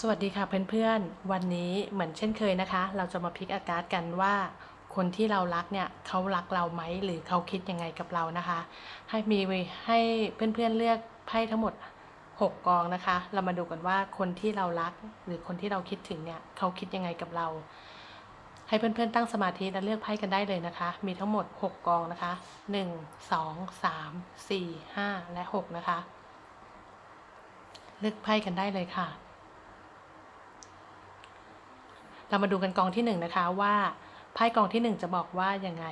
สวัสดีค่ะเพื่อนๆ วันนี้เหมือนเช่นเคยนะคะ เราจะมาพลิกอาการ์ดกันว่า คนที่เรารักเนี่ยเขารักเราไหมหรือเขาคิดยังไงกับเรานะคะ ให้มีให้เพื่อนๆเลือกไพ่ทั้งหมด 6 กองนะคะ เรามาดูกันว่าคนที่เรารัก หรือคนที่เราคิดถึงเนี่ยเขาคิดยังไงกับเรา ให้เพื่อนๆตั้งสมาธิและเลือกไพ่กันได้เลยนะคะ มีทั้งหมด 6 กองนะคะ 1 2 3 4 5 และ 6 นะคะ เลือกไพ่กันได้เลยค่ะ เรามาดูกันกองที่หนึ่งนะคะว่าไพ่กองที่หนึ่งจะบอกว่ายังไง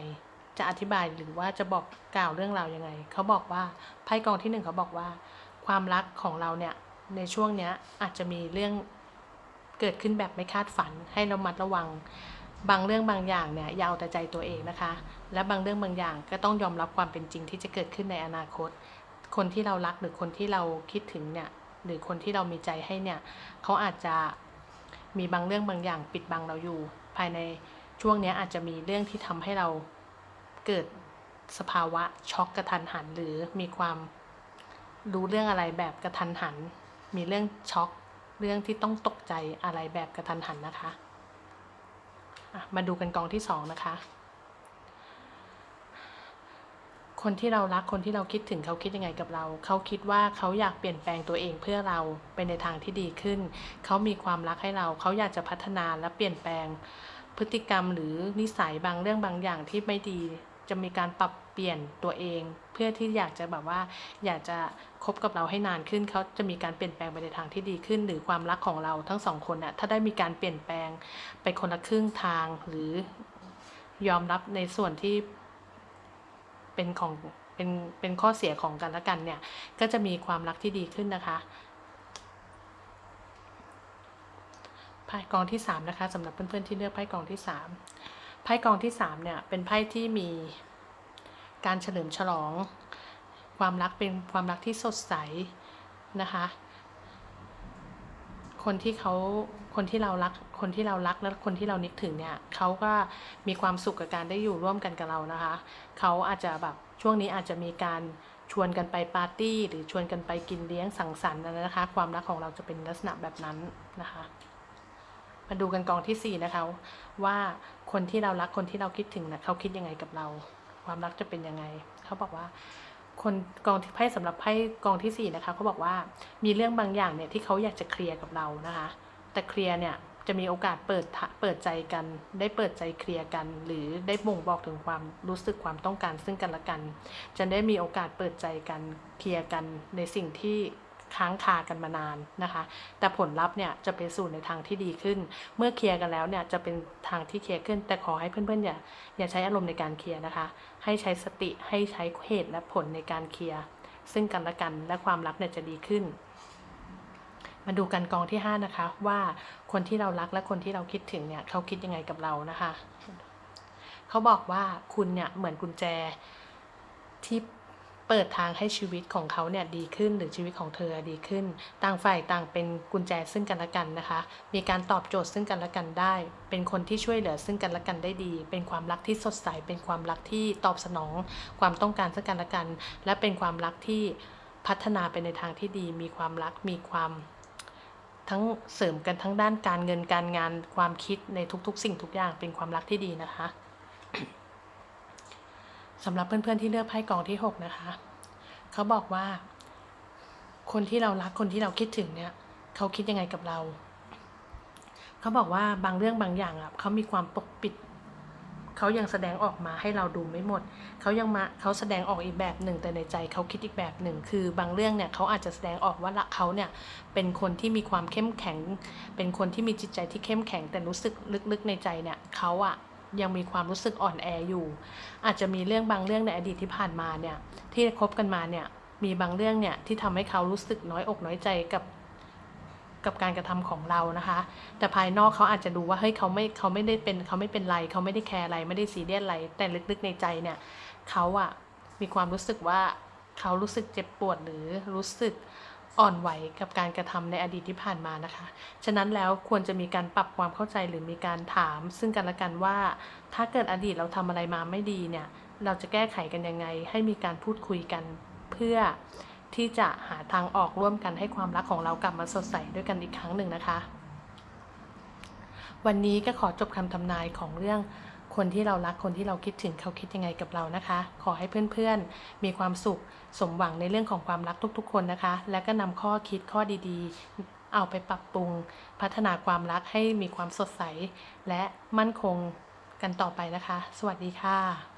จะอธิบายหรือว่าจะบอกกล่าวเรื่องราวยังไง เขาบอกว่าไพ่กองที่หนึ่งเขาบอกว่า ความรักของเราเนี่ยในช่วงเนี้ยอาจจะมีเรื่องเกิดขึ้นแบบไม่คาดฝัน ให้เรามัดระวัง บางเรื่องบางอย่างเนี่ยอยาเอาแต่ใจตัวเองนะคะ และบางเรื่องบางอย่างก็ต้องยอมรับความเป็นจริงที่จะเกิดขึ้นในอนาคต คนที่เรารักหรือคนที่เราคิดถึงเนี่ยหรือคนที่เรามีใจให้เนี่ยเขาอาจจะ มีบางเรื่องบางอย่างปิดบังเราอยู่ ภายในช่วงนี้อาจจะมีเรื่องที่ทำให้เราเกิดสภาวะช็อกกระทันหัน หรือมีความรู้เรื่องอะไรแบบกระทันหัน มีเรื่องช็อกเรื่องที่ต้องตกใจอะไรแบบกระทันหันนะคะะมาดูกันกองที่สองนะคะ คนที่เรารักคนที่เราคิดถึงเขาคิดยังไงกับเรา เขาคิดว่าเขาอยากเปลี่ยนแปลงตัวเองเพื่อเราไปในทางที่ดีขึ้น เขามีความรักให้เรา เขาอยากจะพัฒนาและเปลี่ยนแปลง พฤติกรรมหรือนิสัยบางเรื่องบางอย่างที่ไม่ดี จะมีการปรับเปลี่ยนตัวเอง เพื่อที่อยากจะแบบว่า อยากจะคบกับเราให้นานขึ้น เขาจะมีการเปลี่ยนแปลงไปในทางที่ดีขึ้น หรือความรักของเราทั้งสองคนน่ะถ้าได้มีการเปลี่ยนแปลงไปคนละครึ่งทางหรือยอมรับในส่วนที่ เป็นของเป็นเป็นข้อเสียของกันและกันเนี่ย ก็จะมีความรักที่ดีขึ้นนะคะไพ่กองที่สามนะคะสำหรับเพื่อนๆที่เลือกไพ่กองที่สามไพ่กองที่สามเนี่ยเป็นไพ่ที่มีการเฉลิมฉลอง ความรักเป็นความรักที่สดใสนะคะ คนที่เขาคนที่เรารักคนที่เรารักและคนที่เรานึกถึงเนี่ยเขาก็มีความสุขกับการได้อยู่ร่วมกันกับเรานะคะเขาอาจจะแบบช่วงนี้อาจจะมีการชวนกันไปปาร์ตี้ หรือชวนกันไปกินเลี้ยงสังสรรค์นะคะ ความรักของเราจะเป็นลักษณะแบบนั้นนะคะมาดูกันกองที่สี่นะคะว่าคนที่เรารักคนที่เราคิดถึงนะเขาคิดยังไงกับเรา ความรักจะเป็นยังไง เขาบอกว่า คนกองที่ไพ่สำหรับไพ่กองที่สี่นะคะเขาบอกว่ามีเรื่องบางอย่างเนี่ยที่เขาอยากจะเคลียร์กับเรานะคะ แต่เคลียร์เนี่ยจะมีโอกาสเปิดทะเปิดใจกัน ได้เปิดใจเคลียร์กัน หรือได้บ่งบอกถึงความรู้สึกความต้องการซึ่งกันและกัน จะได้มีโอกาสเปิดใจกันเคลียร์กันในสิ่งที่ ค้างคากันมานานนะคะ แต่ผลลัพธ์เนี่ยจะไปสู่ในทางที่ดีขึ้น เมื่อเคลียร์กันแล้วเนี่ยจะเป็นทางที่เคลียร์ขึ้น แต่ขอให้เพื่อนๆอย่าอย่าใช้อารมณ์ในการเคลียร์นะคะ ให้ใช้สติให้ใช้เหตุและผลในการเคลียร์ซึ่งกันและกันและความรักเนี่ยจะดีขึ้น มาดูกันกองที่ 5 นะคะ ว่าคนที่เรารักและคนที่เราคิดถึงเนี่ยเขาคิดยังไงกับเรานะคะ เขาบอกว่าคุณเนี่ยเหมือนกุญแจที่ เปิดทางให้ชีวิตของเขาเนี่ยดีขึ้นหรือชีวิตของเธอดีขึ้น ต่างฝ่ายต่างเป็นกุญแจซึ่งกันและกันนะคะ มีการตอบโจทย์ซึ่งกันและกันได้ เป็นคนที่ช่วยเหลือซึ่งกันและกันได้ดี เป็นความรักที่สดใส เป็นความรักที่ตอบสนอง ความต้องการซึ่งกันและกัน และเป็นความรักที่พัฒนาไปในทางที่ดี มีความรัก มีความทั้งเสริมกันทั้งด้านการเงินการงานความคิดในทุกๆ สิ่งทุกอย่างเป็นความรักที่ดีนะคะ สำหรับเพื่อนๆที่เลือกไพ่กองที่ 6 นะคะ เขาบอกว่า คนที่เรารักคนที่เราคิดถึงเนี่ยเขาคิดยังไงกับเรา เขาบอกว่าบางเรื่องบางอย่างอะเขามีความปกปิด เขายังแสดงออกมาให้เราดูไม่หมด เขายังมาเขาแสดงออกอีกแบบหนึ่งแต่ในใจเขาคิดอีกแบบหนึ่ง คือบางเรื่องเนี่ยเขาอาจจะแสดงออกว่าละเขาเนี่ยเป็นคนที่มีความเข้มแข็ง เป็นคนที่มีจิตใจที่เข้มแข็งแต่รู้สึกลึกๆในใจเนี่ยเขาอะ ยังมีความรู้สึกอ่อนแออยู่ อาจจะมีเรื่องบางเรื่องในอดีตที่ผ่านมาเนี่ยที่คบกันมาเนี่ยมีบางเรื่องเนี่ยที่ทำให้เขารู้สึกน้อยอกน้อยใจกับกับการกระทำของเรานะคะ แต่ภายนอกเขาอาจจะดูว่าเฮ้ยเขาไม่เขาไม่ได้เป็นเขาไม่เป็นไรเขาไม่ได้แคร์อะไรไม่ได้ซีเรียสอะไร แต่ลึกๆในใจเนี่ยเขาอะมีความรู้สึกว่าเขารู้สึกเจ็บปวดหรือรู้สึก อ่อนไหวกับการกระทำในอดีตที่ผ่านมานะคะ ฉะนั้นแล้วควรจะมีการปรับความเข้าใจหรือมีการถาม ซึ่งกันและกันว่า ถ้าเกิดอดีตเราทำอะไรมาไม่ดีเนี่ย เราจะแก้ไขกันยังไง ให้มีการพูดคุยกันเพื่อที่จะหาทางออกร่วมกันให้ความรักของเรากลับมาสดใสด้วยกันอีกครั้งหนึ่งนะคะ วันนี้ก็ขอจบคำทำนายของเรื่อง คนที่เรารักคนที่เราคิดถึงเขาคิดยังไงกับเรานะคะ ขอให้เพื่อนๆ มีความสุขสมหวังในเรื่องของความรักทุกๆ คนนะคะ และก็นำข้อคิดข้อดีๆ เอาไปปรับปรุง พัฒนาความรักให้มีความสดใส และมั่นคงกันต่อไปนะคะ สวัสดีค่ะ